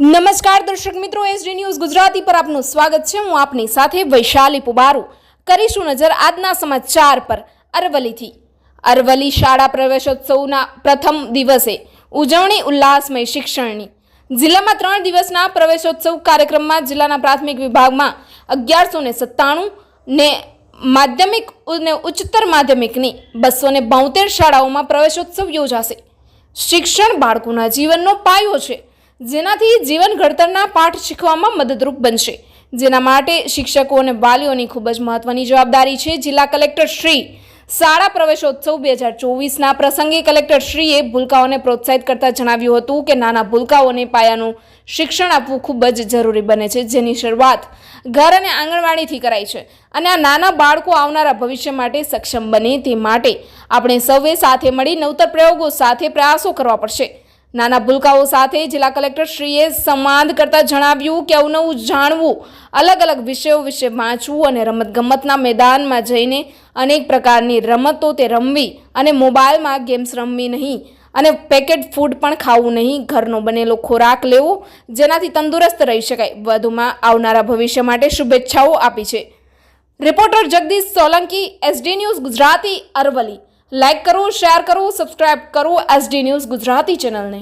નમસ્કાર દર્શક મિત્રો એસડી ન્યૂઝ ગુજરાતી પર આપનું સ્વાગત છે. હું આપની સાથે વૈશાલી પુબારુ. કરીશું નજર આજના સમાચાર પર. અરવલીથી અરવલ્લી શાળા પ્રવેશોત્સવના પ્રથમ દિવસે ઉજવણી ઉલ્લાસમય શિક્ષણની. જિલ્લામાં ત્રણ દિવસના પ્રવેશોત્સવ કાર્યક્રમમાં જિલ્લાના પ્રાથમિક વિભાગમાં અગિયારસો ને સત્તાણું ને માધ્યમિક અને ઉચ્ચતર માધ્યમિકની બસો ને શાળાઓમાં પ્રવેશોત્સવ યોજાશે. શિક્ષણ બાળકોના જીવનનો પાયો છે. જેનાથી જીવન ઘડતરના પાઠ શીખવામાં મદદરૂપ બનશે. જેના માટે શિક્ષકો અને વાલીઓની ખૂબ જ મહત્વની જવાબદારી છે. જિલ્લા કલેક્ટર શ્રી શાળા પ્રવેશોત્સવ બે હજાર ચોવીસના પ્રસંગે કલેક્ટર શ્રીએ ભૂલકાઓને પ્રોત્સાહિત કરતા જણાવ્યું હતું કે નાના ભૂલકાઓને પાયાનું શિક્ષણ આપવું ખૂબ જ જરૂરી બને છે. જેની શરૂઆત ઘર અને આંગણવાડીથી કરાય છે અને આ નાના બાળકો આવનારા ભવિષ્ય માટે સક્ષમ બને તે માટે આપણે સૌએ સાથે મળી નવતર પ્રયોગો સાથે પ્રયાસો કરવા પડશે. નાના ભૂલકાઓ સાથે જિલ્લા કલેક્ટર શ્રીએ સંવાદ કરતા જણાવ્યું કે અવનવું જાણવું અલગ અલગ વિષયો વિશે વાંચવું અને રમતગમતના મેદાનમાં જઈને અનેક પ્રકારની રમતો તે રમવી અને મોબાઈલમાં ગેમ્સ રમવી નહીં અને પેકેટ ફૂડ પણ ખાવું નહીં, ઘરનો બનેલો ખોરાક લેવો જેનાથી તંદુરસ્ત રહી શકાય. વધુમાં આવનારા ભવિષ્ય માટે શુભેચ્છાઓ આપી છે. Reporter Jagdish Solanki, S D news Gujarati Aravalli like કરો, શેર કરો, સબસ્ક્રાઇબ કરો એસડી ન્યૂઝ ગુજરાતી ચેનલને.